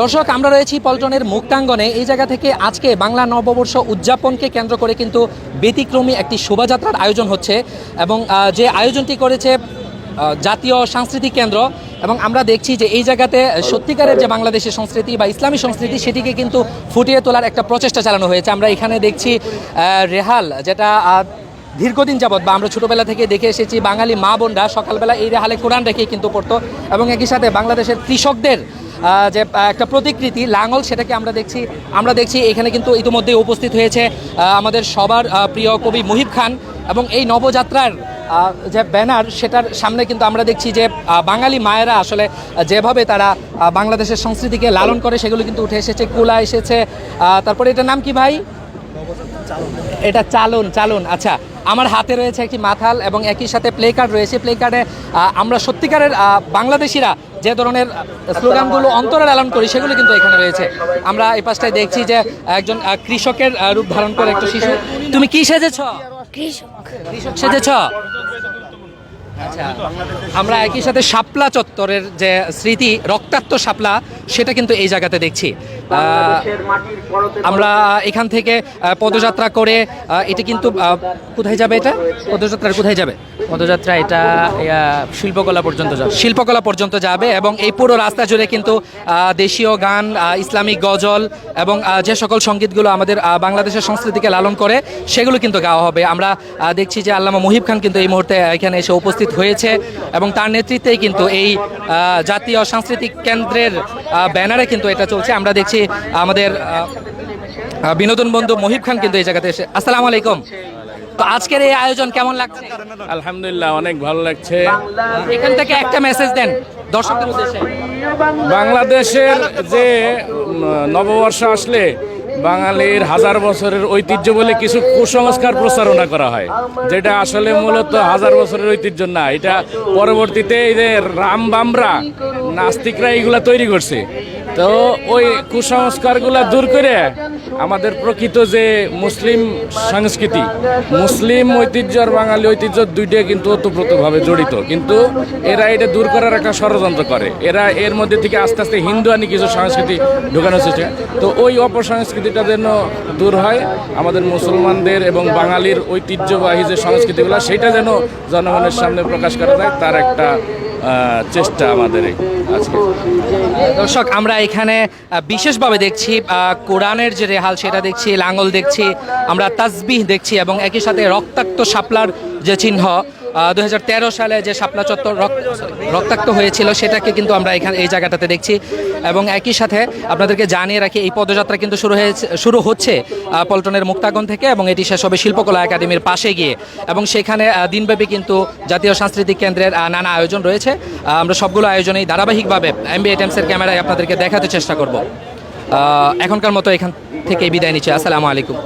দর্শক, আমরা রয়েছি পল্টনের মুক্তাঙ্গনে। এই জায়গা থেকে আজকে বাংলা নববর্ষ উদযাপনকে কেন্দ্র করে কিন্তু ব্যতিক্রমী একটি শোভাযাত্রার আয়োজন হচ্ছে এবং যে আয়োজনটি করেছে জাতীয় সাংস্কৃতিক কেন্দ্র এবং আমরা দেখছি যে এই জায়গাতে সত্যিকারের যে বাংলাদেশের সংস্কৃতি বা ইসলামী সংস্কৃতি, সেটিকে কিন্তু ফুটিয়ে তোলার একটা প্রচেষ্টা চালানো হয়েছে। আমরা এখানে দেখছি রেহাল, যেটা দীর্ঘদিন যাবৎ বা আমরা ছোটোবেলা থেকে দেখে এসেছি, বাঙালি মা বোনরা সকালবেলা এই রেহালে কোরআন রেখে কিন্তু পড়তো এবং একই সাথে বাংলাদেশের কৃষকদের যে একটা প্রতিকৃতি, লাঙল সেটাকে আমরা দেখছি। আমরা দেখছি এখানে কিন্তু ইতিমধ্যে উপস্থিত হয়েছে আমাদের সবার প্রিয় কবি মুহিব খান এবং এই নবযাত্রার যে ব্যানার সেটার সামনে কিন্তু আমরা দেখছি যে বাঙালি মায়েরা আসলে যেভাবে তারা বাংলাদেশের সংস্কৃতিকে লালন করে সেগুলো কিন্তু উঠে এসেছে, কুলা এসেছে। তারপরে এটার নাম কি ভাই? এটা চালন চালন। আচ্ছা আমার হাতে রয়েছে একটি মাথাল এবং একই সাথে প্লে কার্ড রয়েছে। প্লে কার্ডে আমরা সত্যিকারের বাংলাদেশিরা যে ধরনের স্লোগানগুলো অন্তরের এলান করি সেগুলো কিন্তু এখানে রয়েছে। আমরা এই পাশটায় দেখছি যে একজন কৃষকের রূপ ধারণ করে একটা শিশু। তুমি কি সেজেছ? কৃষক। সেজেছ? আচ্ছা আমরা একই সাথে শাপলা চত্বরের যে স্মৃতি রক্তাক্ত শাপলা সেটা কিন্তু এই জায়গাতে দেখছি। আমরা এখান থেকে পদযাত্রা করে এটা কিন্তু কোথায় যাবে এটা? পদযাত্রা কোথায় যাবে? পদযাত্রা এটা শিল্পকলা পর্যন্ত যাবে। শিল্পকলা পর্যন্ত যাবে এবং এই পুরো রাস্তা জুড়ে কিন্তু দেশীয় গান ইসলামিক গজল এবং যে সকল সঙ্গীতগুলো আমাদের বাংলাদেশের সংস্কৃতিকে লালন করে সেগুলো কিন্তু গাওয়া হবে। আমরা দেখছি যে আল্লামা মুহিব খান কিন্তু এই মুহূর্তে এখানে এসে উপস্থিত হয়েছে এবং তার নেতৃত্বেই কিন্তু এই জাতীয় সাংস্কৃতিক কেন্দ্রের ব্যানারে কিন্তু এটা চলছে। আমরা দেখছি আমাদের আহ, আহ, বিনোদন বন্ধু মহিব খান কিন্তু এই জায়গাতে এসে আসসালামু আলাইকুম। তো আজকের এই আয়োজন কেমন লাগছে? আলহামদুলিল্লাহ অনেক ভালো লাগছে। এখান থেকে একটা মেসেজ দেন দর্শকদের উদ্দেশ্যে। বাংলাদেশের যে নববর্ষ আসলে বাঙালির হাজার বছরের ঐতিহ্য বলে কিছু কুসংস্কার প্রচারণা করা হয় যেটা আসলে মূলত হাজার বছরের ঐতিহ্য না। এটা পরবর্তীতে এই যে রাম বামরা নাস্তিকরা এইগুলা তৈরি করছে। তো ওই কুসংস্কারগুলা দূর করে আমাদের প্রকৃত যে মুসলিম সংস্কৃতি, মুসলিম ঐতিহ্য আর বাঙালি ঐতিহ্য দুইটাই কিন্তু ওতপ্রোতভাবে জড়িত। কিন্তু এরা এটা দূর করার একটা ষড়যন্ত্র করে। এরা এর মধ্যে থেকে আস্তে আস্তে হিন্দু আনি কিছু সংস্কৃতি ঢোকানো চেষ্টা তো ওই অপসংস্কৃতিটা যেন দূর হয়, আমাদের মুসলমানদের এবং বাঙালির ঐতিহ্যবাহী যে সংস্কৃতিগুলো, সেটা যেন জনগণের সামনে প্রকাশ করা যায়, তার একটা চেষ্টা আমাদের আজকে। দর্শক, আমরা এখানে বিশেষভাবে দেখছি কোরআনের যে রেহাল, সেটা দেখছি, লাঙল দেখছি, আমরা তাজবিহ দেখছি এবং একই সাথে রক্তাক্ত সাপলার যে চিহ্ন দু হাজার তেরো সালে যে শাপলা চত্বর রক- রক্তাক্ত হয়েছিল, সেটাকে কিন্তু আমরা এখানে, এই জায়গাটাতে দেখছি। এবং একই সাথে আপনাদেরকে জানিয়ে রাখি, এই পদযাত্রা কিন্তু শুরু হয়েছে, শুরু হচ্ছে পল্টনের মুক্তাগন থেকে এবং এটি শেষ হবে শিল্পকলা একাডেমির পাশে গিয়ে। এবং সেখানে দিনব্যাপী কিন্তু জাতীয় সাংস্কৃতিক কেন্দ্রের নানা আয়োজন রয়েছে। আমরা সবগুলো আয়োজনেই ধারাবাহিকভাবে এমবি এটেমসের ক্যামেরায় আপনাদেরকে দেখাতে চেষ্টা করব। এখনকার মতো এখান থেকে বিদায় নিচ্ছি। আসসালামু আলাইকুম।